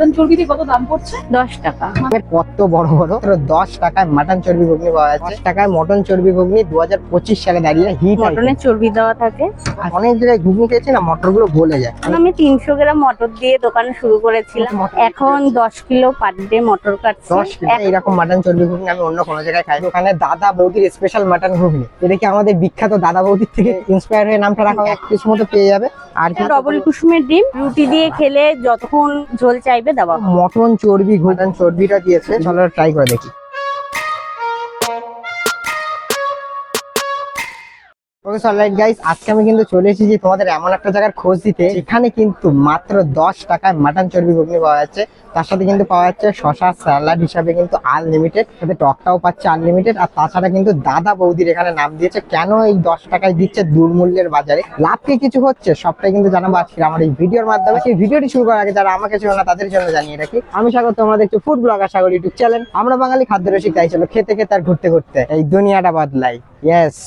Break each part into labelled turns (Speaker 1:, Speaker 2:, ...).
Speaker 1: Mutton চর্বি দিয়ে কত দাম পড়ছে?
Speaker 2: দশ টাকা।
Speaker 3: কত বড় বড়? দশ টাকায় মাটন চর্বি ঘুগনি পাওয়া যাচ্ছে। দশ টাকায় মটন চর্বি ঘুগনি দু হাজার পঁচিশ সালে দাঁড়িয়ে হিট
Speaker 2: মটনের চর্বি দেওয়া থাকে।
Speaker 3: অনেক জায়গায় ঘুগনি খেয়েছি না মটরগুলো গলে যায়
Speaker 2: আমি তিনশো গ্রাম মটর দিয়ে দোকান শুরু করেছিলাম। এখন দশ কিলো পার ডে মটর কাটছি।
Speaker 3: দশ এরকম মাটন চর্বি ঘুগনি আমি অন্য কোনো জায়গায় খাই। ওখানে দাদা বৌদির স্পেশাল মাটন ঘুগনি। এটা কি আমাদের বিখ্যাত দাদা বৌদির থেকে ইন্সপায়ার হয়ে নামটা রাখা হয়? এক পিস মতো পেয়ে যাবে। আর
Speaker 2: ডবল কুসুমের ডিম। রুটি দিয়ে খেলে যতক্ষণ ঝোল চাইবে দেওয়া
Speaker 3: মটন চর্বি ঘুগন চর্বিটা দিয়েছে চলো ট্রাই করে দেখি। ওকে অলরাইট গাইস আজকে আমি কিন্তু চলে এসেছি তোমাদের এমন একটা জায়গার খোঁজ দিতে। এখানে কিন্তু মাত্র দশ টাকায় মাটন চর্বি ঘুগনি পাওয়া যাচ্ছে। তার সাথে কিন্তু পাওয়া যাচ্ছে শশা স্যালাড হিসাবে কিন্তু আনলিমিটেড সাথে টকটাও পাচ্ছে আনলিমিটেড আর তাছাড়া কিন্তু দাদা বৌদির এখানে নাম দিয়েছে কেন এই দশ টাকায় দিচ্ছে দুর্মূল্যের বাজারে? লাভ কি কিছু হচ্ছে সবটাই কিন্তু জানাব আজকে আমার এই ভিডিওর মাধ্যমে। সেই ভিডিওটি শুরু করার আগে যারা আমাকে ছিল না তাদের জন্য জানিয়ে রাখি আমি স্বাগত তোমরা দেখছ food blogger Sagar YouTube channel আমরা বাঙালি খাদ্য রসিক তাই চলো খেতে খেতে আর ঘুরতে ঘুরতে এই দুনিয়াটা বদলাই। Yes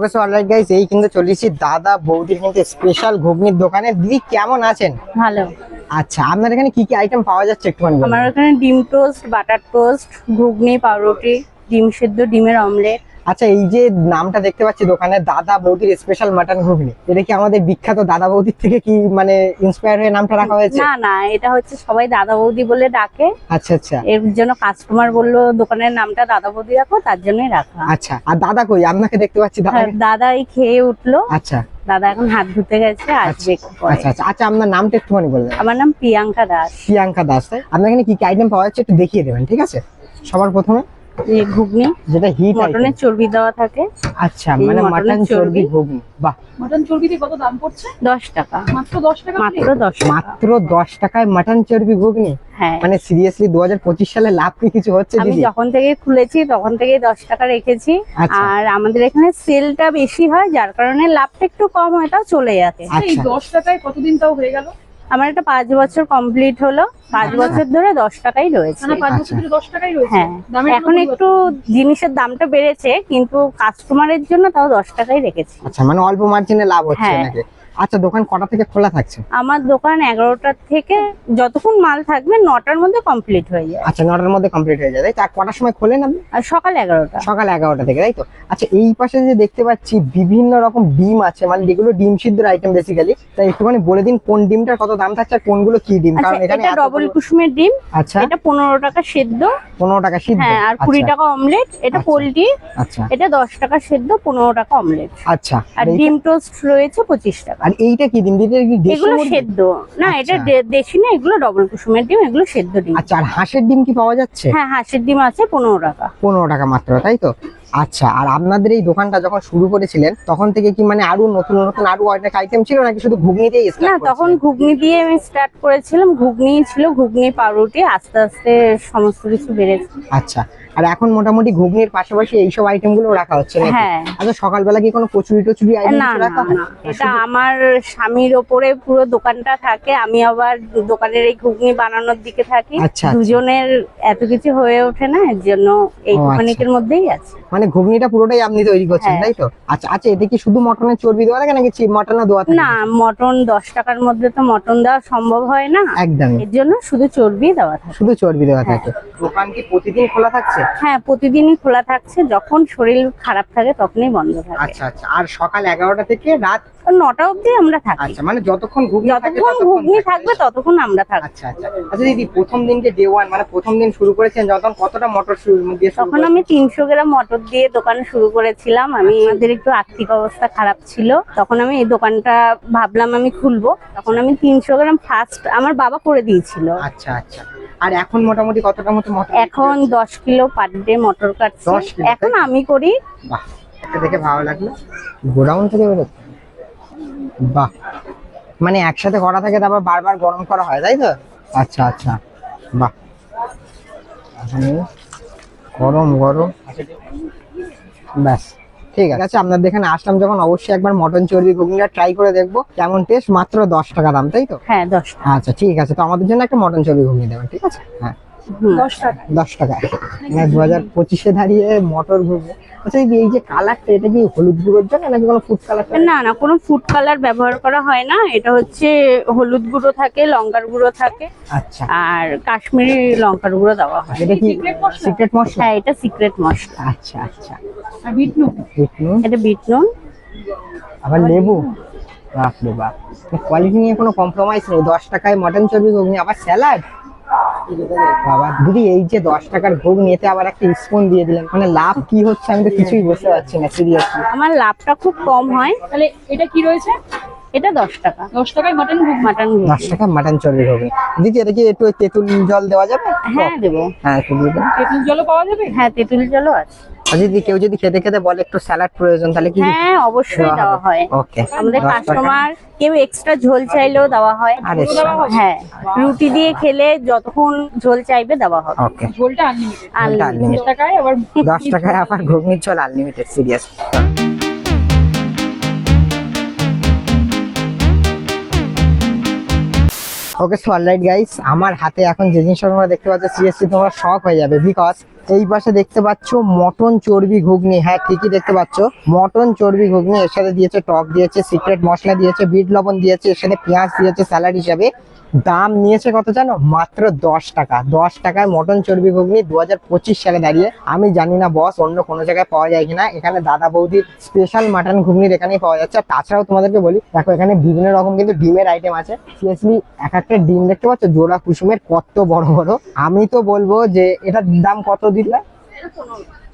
Speaker 3: okay so alright guys এই কিন্তু দাদা বৌদির কিন্তু স্পেশাল ঘুগনির দোকানে। দিদি কেমন আছেন?
Speaker 2: ভালো।
Speaker 3: আচ্ছা আপনার এখানে কি কি আইটেম পাওয়া যাচ্ছে একটুখানি
Speaker 2: আমার এখানে ডিম টোস্ট বাটার টোস্ট ঘুগনি পাউরুটি ডিম সেদ্ধ ডিমের অমলেট
Speaker 3: আচ্ছা এই যে নামটা দেখতে পাচ্ছি দোকানে দাদা বৌদির স্পেশাল মাটন ঘুগনি। এটা কি আমাদের বিখ্যাত দাদা বৌদির থেকে কি মানে ইন্সপায়ার হয়ে নামটা রাখা হয়েছে?
Speaker 2: না না এটা হচ্ছে সবাই দাদা বৌদি বলে ডাকে।
Speaker 3: আচ্ছা আচ্ছা।
Speaker 2: এর জন্য কাস্টমার বলল দোকানের নামটা দাদা বৌদি রাখো তার জন্যই রাখা
Speaker 3: আচ্ছা আর দাদা কই? আপনাকে দেখতে পাচ্ছি দাদা।
Speaker 2: হ্যাঁ, দাদাই খেয়ে উঠল।
Speaker 3: আচ্ছা।
Speaker 2: দাদা এখন হাত ধুতে গেছে আসবে একটু
Speaker 3: আচ্ছা আচ্ছা। আচ্ছা আপনার নামটা একটুখানি বলবেন
Speaker 2: আমার নাম প্রিয়াঙ্কা দাস।
Speaker 3: প্রিয়াঙ্কা দাস আপনার এখানে কি কি আইটেম পাওয়া যাচ্ছে একটু দেখিয়ে দেবেন ঠিক আছে? সবার প্রথমে
Speaker 2: এই ঘুগনি
Speaker 3: যেটা হিট
Speaker 2: মটনের চর্বি দেওয়া থাকে।
Speaker 3: আচ্ছা মানে মাটন চর্বি। ঘুগনি বাহ।
Speaker 1: মাটন চর্বি দিয়ে কত দাম পড়ছে?
Speaker 2: দশ টাকা।
Speaker 1: মাত্র দশ টাকা
Speaker 2: মাত্র
Speaker 1: plate?
Speaker 2: দশ টাকা।
Speaker 3: মাত্র দশ টাকায় মাটন চর্বি ঘুগনি?
Speaker 2: হ্যাঁ।
Speaker 3: মানে সিরিয়াসলি দু হাজার পঁচিশ সালে লাভ কি কিছু হচ্ছে
Speaker 2: আমি যখন থেকে খুলেছি তখন থেকে দশ টাকা রেখেছি।
Speaker 3: আচ্ছা।
Speaker 2: আর আমাদের এখানে সেলটা বেশি হয় যার কারণে লাভটা একটু কম হয় তাও চলে যাচ্ছে।
Speaker 1: এই
Speaker 3: আচ্ছা।
Speaker 1: দশ টাকায় কতদিন তাও হয়ে গেল?
Speaker 2: আমার একটা পাঁচ বছর কমপ্লিট হলো পাঁচ
Speaker 3: আচ্ছা।
Speaker 2: বছর ধরে দশ টাকাই রয়েছে
Speaker 1: মানে পাঁচ। বছর ধরে দশ টাকাই রয়েছে
Speaker 2: হ্যাঁ এখন একটু জিনিসের দামটা বেড়েছে কিন্তু কাস্টমারের জন্য তাও দশ টাকাই রেখেছি
Speaker 3: আচ্ছা মানে অল্প মার্জিনে লাভ হচ্ছে
Speaker 2: হ্যাঁ।
Speaker 3: নাকি আচ্ছা দোকান কটা থেকে খোলা থাকছে?
Speaker 2: আমার দোকান এগারোটার থেকে যতক্ষণ মাল থাকবে নটার মধ্যে কমপ্লিট হয়ে যায়।
Speaker 3: আচ্ছা নটার মধ্যে কমপ্লিট হয়ে যায় তাই তো? কটার সময় খোলেন আপনি?
Speaker 2: সকাল এগারোটা।
Speaker 3: সকাল এগারোটা থেকে তাই তো? আচ্ছা এই পাশে যে দেখতে পাচ্ছি বিভিন্ন রকম ডিম আছে মানে যেগুলো ডিম সিদ্ধর আইটেম বেসিক্যালি তাই একটুখানি বলে দিন কোন ডিমটার কত দাম থাকছে আর কোনগুলো কি ডিম?
Speaker 2: আচ্ছা
Speaker 3: কারণ এখানে
Speaker 2: এটা ডবল কুসুমের ডিম
Speaker 3: আচ্ছা।
Speaker 2: এটা পনেরো টাকা সেদ্ধ।
Speaker 3: পনেরো টাকা সিদ্ধ?
Speaker 2: হ্যাঁ আর কুড়ি
Speaker 3: আচ্ছা,
Speaker 2: টাকা অমলেট এটা
Speaker 3: আচ্ছা।
Speaker 2: পোলট্রি
Speaker 3: আচ্ছা।
Speaker 2: এটা দশ টাকা সেদ্ধ পনেরো টাকা অমলেট
Speaker 3: আচ্ছা।
Speaker 2: আর
Speaker 3: আর
Speaker 2: ডিম টোস্ট রয়েছে পঁচিশ টাকা।
Speaker 3: আর এইটা কি ডিম? দিতে কি দেশি
Speaker 2: এগুলো সেদ্ধ। না এটা
Speaker 3: আচ্ছা।
Speaker 2: দেশি না এগুলো ডবল কুসুমের ডিম এগুলো সেদ্ধ ডিম।
Speaker 3: আচ্ছা আর হাঁসের ডিম কি পাওয়া যাচ্ছে?
Speaker 2: হ্যাঁ হাঁসের ডিম আছে পনেরো টাকা।
Speaker 3: পনেরো টাকা মাত্র তাই তো? আচ্ছা আর আপনাদের এই দোকানটা যখন শুরু করেছিলেন তখন থেকে কি মানে আরও নতুন নতুন আরও অনেক আইটেম ছিল নাকি শুধু ঘুগনিতেই start
Speaker 2: না তখন ঘুগনি দিয়ে আমি স্টার্ট করেছিলাম। ঘুগনি ছিল ঘুগনি পাউরুটি আস্তে আস্তে সমস্ত কিছু বেড়েছে।
Speaker 3: আচ্ছা আর এখন মোটামুটি ঘুগনির পাশাপাশি এইসব আইটেমগুলো রাখা হচ্ছে
Speaker 2: হ্যাঁ।
Speaker 3: আচ্ছা সকালবেলা কি কোনো কচুরি টচুরি আইটেম রাখা হয়?
Speaker 2: এটা আমার স্বামীর ওপরে পুরো দোকানটা থাকে। আমি আবার দোকানের এই ঘুগনি বানানোর দিকে থাকি।
Speaker 3: আচ্ছা, আচ্ছা।
Speaker 2: দুজনের এত কিছু হয়ে ওঠে না এর জন্য এই
Speaker 3: ও, আচ্ছা।
Speaker 2: মধ্যেই আছে।
Speaker 3: মানে ঘুগনিটা পুরোটাই আপনি তৈরি করছেন
Speaker 2: হ্যাঁ।
Speaker 3: তাই তো? আচ্ছা আচ্ছা এটা কি শুধু মটনের চর্বি দেওয়া থাকে নাকি মটনও দেওয়া থাকে?
Speaker 2: না মটন দশ টাকার মধ্যে তো মটন দেওয়া সম্ভব হয় না।
Speaker 3: একদম
Speaker 2: এর জন্য শুধু চর্বি দেওয়া থাকে।
Speaker 3: শুধু চর্বি দেওয়া
Speaker 2: হ্যাঁ।
Speaker 3: থাকে। দোকান কি প্রতিদিন খোলা থাকছে?
Speaker 2: হ্যাঁ প্রতিদিনই খোলা থাকছে। যখন শরীর খারাপ থাকে তখনই বন্ধ থাকে।
Speaker 3: আচ্ছা আচ্ছা। আর সকাল এগারোটা থেকে রাত
Speaker 2: নটা অবধি আমরা থাকি।
Speaker 3: আচ্ছা মানে যতক্ষণ ঘুগনি থাকে
Speaker 2: যতক্ষণ ঘুগনি থাকবে ততক্ষণ আমরা থাকব
Speaker 3: আচ্ছা আচ্ছা। আচ্ছা দিদি প্রথম দিন যে ডে ওয়ান মানে প্রথম দিন শুরু করেছেন যখন কতটা মটর শুরু দিয়ে
Speaker 2: তখন আমি তিনশো গ্রাম মটর দিয়ে দোকান শুরু করেছিলাম। আমি আমাদের একটু আর্থিক অবস্থা খারাপ ছিল। তখন আমি এই দোকানটা ভাবলাম আমি খুলবো। তখন আমি তিনশো গ্রাম ফার্স্ট আমার বাবা করে দিয়েছিল।
Speaker 3: আচ্ছা আচ্ছা। আর এখন মোটামুটি কতটা মতো মটর
Speaker 2: এখন দশ কিলো পার ডে মটর কাটছি।
Speaker 3: 10 কিলো,
Speaker 2: এখন আমি করি
Speaker 3: বাহ এটা দেখে ভালো লাগল। গোডাউন থেকে বেরোচ্ছে? বাহ। মানে একসাথে করা থাকে তারপর বারবার গরম করা হয় তাই তো? আচ্ছা আচ্ছা। বাহ। গরম গরম। ব্যাস। ঠিক আছে। আপনাদের এখানে আসলাম যখন অবশ্যই একবার মটন চর্বি ঘুগনিটা ট্রাই করে দেখব। কেমন টেস্ট মাত্র দশ টাকা দাম তাই তো?
Speaker 2: হ্যাঁ দশ
Speaker 3: আচ্ছা ঠিক আছে তো আমাদের জন্য একটা মটন চর্বি ঘুগনি দেবেন ঠিক আছে? হ্যাঁ।
Speaker 1: দশ টাকা।
Speaker 3: দশ টাকা। মানে দু হাজার পঁচিশে দাঁড়িয়ে মটর ঘুগনি। আচ্ছা এই যে- কালারটা এটা কি হলুদ গুঁড়োর জন্য নাকি কোনো ফুড কালার
Speaker 2: না না কোনো ফুড কালার ব্যবহার করা হয় না। এটা হচ্ছে হলুদ গুঁড়ো থাকে লঙ্কার গুঁড়ো থাকে।
Speaker 3: আচ্ছা।
Speaker 2: আর কাশ্মীরি লঙ্কার গুঁড়ো দেওয়া হয়।
Speaker 3: এটা কি সিক্রেট মশলা?
Speaker 2: হ্যাঁ এটা সিক্রেট মশলা।
Speaker 3: আচ্ছা আচ্ছা।
Speaker 1: আর বিট নুন
Speaker 3: বিট
Speaker 2: এটা বিট নুন
Speaker 3: আবার লেবু? বাপরে বাপ। কোয়ালিটি নিয়ে কোনো কম্প্রোমাইজ নেই। দশ টাকায় মটন চর্বি ঘুগনি আবার স্যালাড বাবা দিদি এই যে দশ টাকার ভোগ এতে আবার একটা স্পুন দিয়ে দিলেন। মানে লাভ কি হচ্ছে আমি তো কিছুই বুঝতে পারছি না সিরিয়াসলি
Speaker 2: আমার লাভটা খুব কম হয়।
Speaker 1: তাহলে এটা কি রয়েছে?
Speaker 2: এটা দশ টাকা।
Speaker 1: দশ টাকায় মটন ঘুগনি
Speaker 2: মাটন
Speaker 3: দশ টাকা মাটন চর্বি ঘুগনি দিদি এটা কি একটু তেঁতুল জল দেওয়া যাবে?
Speaker 2: হ্যাঁ দেবো।
Speaker 3: হ্যাঁ
Speaker 1: তেঁতুল জলও পাওয়া যাবে?
Speaker 2: হ্যাঁ তেঁতুল জলও আছে।
Speaker 3: আর যদি কেউ যদি খেতে খেতে বলে একটু স্যালাড প্রয়োজন তাহলে কি
Speaker 2: হ্যাঁ অবশ্যই দেওয়া হয়।
Speaker 3: ওকে
Speaker 2: আমাদের কাস্টমার কেউ এক্সট্রা ঝোল চাইলেও দেওয়া হয়।
Speaker 3: আরে
Speaker 2: হ্যাঁ রুটি দিয়ে খেলে যতক্ষণ ঝোল চাইবে দেওয়া হবে।
Speaker 3: ওকে
Speaker 1: ঝোলটা আনলিমিটেড
Speaker 2: আনলিমিটেড
Speaker 1: দশ টাকায় আবার
Speaker 3: দশ টাকায় আবার ঘুগনির চল unlimited serious okay alright guys আমার হাতে এখন যে জিনিসটা তোমরা দেখতে পাচ্ছ সিরিয়াসলি তোমরা শক হয়ে যাবে বিকজ এই পাশে দেখতে পাচ্ছ মটন চর্বি ঘুগনি। হ্যাঁ ঠিকই দেখতে পাচ্ছ। মটন চর্বি ঘুগনি এর সাথে দিয়েছে টক, দিয়েছে সিক্রেট মশলা, দিয়েছে বিট লবণ, দিয়েছে এর সাথে পেঁয়াজ, দিয়েছে স্যালাড হিসাবে। দাম নিয়েছে কত জানো? মাত্র দশ টাকা। দশ টাকায় মটন চর্বি ঘুগনি দু সালে দাঁড়িয়ে। আমি জানি না বস অন্য কোনো জায়গায় পাওয়া যায় কিনা। এখানে দাদা বৌদির স্পেশাল মাটন ঘুগনির এখানেই পাওয়া যাচ্ছে। তাছাড়াও তোমাদেরকে বলি, দেখো এখানে বিভিন্ন রকম কিন্তু ডিমের আইটেম আছে। সিরিয়াসলি এক একটা ডিম দেখতে পাচ্ছ, জোড়া কুসুমের কত বড় বড়। আমি তো বলব যে, এটার দাম কত দিলে?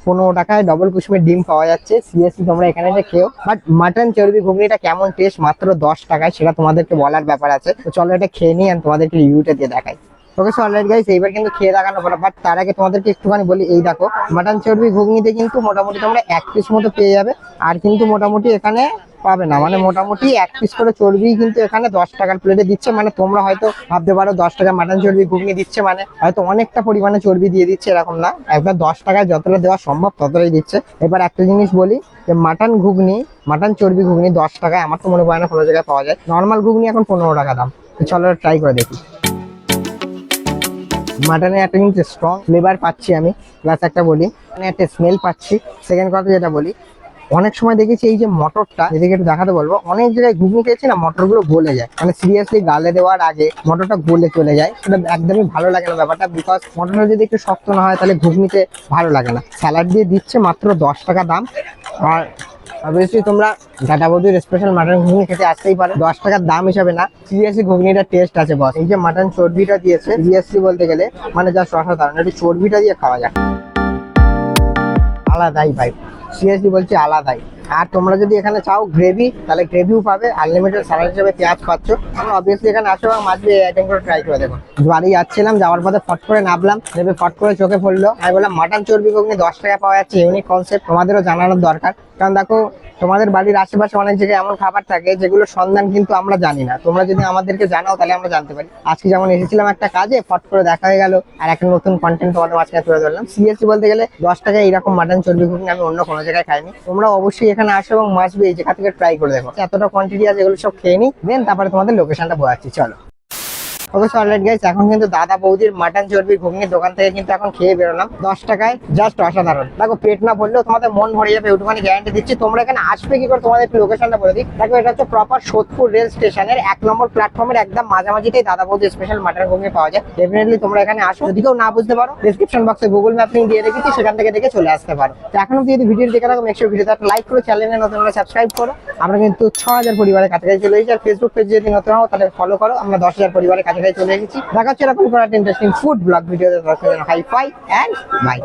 Speaker 3: পনেরো টাকায় ডবল কুসুমের ডিম পাওয়া যাচ্ছে। সিরিয়াসলি তোমরা এখানে খেও বাট মাটন চর্বি ঘুগনিটা কেমন টেস্ট মাত্র দশ টাকায়, সেটা তোমাদেরকে বলার ব্যাপার আছে। তো চলো এটা খেয়ে নিই আর তোমাদেরকে রিভিউটা দিয়ে দেখাই। ওকে সো গাইস এইবার কিন্তু খেয়ে দেখানো পড়া বাট তার আগে তোমাদেরকে একটুখানি বলি, এই দেখো মাটন চর্বি ঘুগনিতে কিন্তু মোটামুটি তোমরা এক পিস মতো পেয়ে যাবে। আর কিন্তু মোটামুটি এখানে পাবে না। মানে মোটামুটি এক পিস করে চর্বি কিন্তু এখানে দশ টাকার প্লেটে দিচ্ছে। মানে তোমরা হয়তো ভাবতে পারো দশ টাকা মাটন চর্বি ঘুগনি দিচ্ছে। মানে হয়তো অনেকটা পরিমাণে চর্বি দিয়ে দিচ্ছে এরকম না। একবার দশ টাকায় যতটা দেওয়া সম্ভব ততটাই দিচ্ছে। এবার একটা জিনিস বলি যে মাটন ঘুগনি মাটন চর্বি ঘুগনি দশ টাকায় আমার তো মনে হয় না কোনো জায়গায় পাওয়া যায়। নর্মাল ঘুগনি এখন পনেরো টাকা দাম। চলো ট্রাই করে দেখি। মাটনের একটা কিন্তু স্ট্রং ফ্লেভার পাচ্ছি আমি। প্লাস একটা বলি মানে একটা স্মেল পাচ্ছি। সেকেন্ড কথা যেটা বলি অনেক সময় দেখেছি এই যে মটরটা, এদিকে একটু দেখাতে বলব। অনেক জায়গায় ঘুগনি খেয়েছি না, মটরগুলো গলে যায়। মানে সিরিয়াসলি গালে দেওয়ার আগে মটরটা গলে চলে যায়। সেটা একদমই ভালো লাগে না ব্যাপারটা বিকজ মটরটা যদি একটু শক্ত না হয় তাহলে ঘুগনিতে ভালো লাগে না। স্যালাড দিয়ে দিচ্ছে মাত্র দশ টাকা দাম। আর অবভিয়াসলি তোমরা বৌদির স্পেশাল মাটন ঘুগনি খেতে আসতেই পারো। দশ টাকার দাম হিসাবে না সিরিয়াসলি ঘুগনিটা টেস্ট আছে বস এই যে মাটন চর্বিটা দিয়েছে সিরিয়াসলি বলতে গেলে মানে যা অসাধারণ। একটু চর্বিটা দিয়ে খাওয়া যাক। আলাদাই ভাই সিরিয়াসলি বলছি আলাদাই। আর তোমরা যদি এখানে চাও গ্রেভি তাহলে গ্রেভিও পাবে। আনলিমিটেড স্যালাড হিসেবে পেঁয়াজ খাচ্ছ তোমরা অবভিয়াসলি এখানে আসো এবং মাছ এই আইটেম করে ট্রাই করে দেখো। বাড়ি যাচ্ছিলাম, যাওয়ার পথে ফট করে নামলাম, ভেবে ফট করে চোখে পড়ল। আমি বললাম মাটন চর্বি ঘুগনি দশ টাকা পাওয়া যাচ্ছে ইউনিক কনসেপ্ট তোমাদেরও জানানোর দরকার। কারণ দেখো তোমাদের বাড়ির আশেপাশে অনেক জায়গায় এমন খাবার থাকে যেগুলো সন্ধান কিন্তু আমরা জানি না। তোমরা যদি আমাদেরকে জানাও, তাহলে আমরা জানতে পারি। আজকে যেমন এসেছিলাম একটা কাজে, ফট করে দেখা হয়ে গেল আর একটা নতুন কন্টেন্ট তোমাদের মাঝখানে তুলে ধরলাম। সিরিয়াসলি বলতে গেলে দশ টাকায় এরকম মাটন চর্বি ঘুগনি আমি অন্য কোনো জায়গায় খাইনি। তোমরা অবশ্যই এখানে আসো এবং মাছবি এই জায়গা থেকে ট্রাই করে দেখো। এতটা কোয়ান্টিটি আছে এগুলো সব খেয়ে নিই দেন তারপরে তোমাদের লোকেশনটা বোঝাচ্ছি। চলো। ওকে অলরাইট গাইস এখন কিন্তু দাদা বৌদির মাটন চর্বি ঘুগনির দোকান থেকে কিন্তু এখন খেয়ে বেরোলাম। দশ টাকায় জাস্ট অসাধারণ। দেখো, পেট না ভরলেও তোমাদের মন ভরে যাবে, ওটুখানি গ্যারান্টি দিচ্ছি। তোমরা এখানে আসবে কি করে তোমাদের একটু লোকেশনটা বলে দিই। দেখো, এটা হচ্ছে প্রপার সোদপুর রেল স্টেশনের এক নম্বর প্ল্যাটফর্মের একদম মাঝামাঝিতেই দাদা বৌদির স্পেশাল মাটন ঘুগনি পাওয়া যায়। ডেফিনেটলি তোমরা এখানে আসো। যদি কেউ না বুঝতে পারো ডিসক্রিপশন বক্সে গুগল ম্যাপ লিঙ্ক দিয়ে রেখেছি, সেখান থেকে দেখে চলে আসতে পারো। তো এখন যদি ভিডিও দেখে থাকো মেকশোর ভিডিওতে একটা লাইক করো চ্যানেলে নতুন হলে সাবস্ক্রাইব করো। আমরা কিন্তু ছ হাজার পরিবারের কাছাকাছি চলে এসেছি। আর ফেসবুক পেজ যদি নতুন হও, তাহলে ফলো করো। আমরা দশ হাজার পরিবারের কাছাকাছি চলে গেছি দেখা হচ্ছে এরকম interesting food blog video hi fi and bye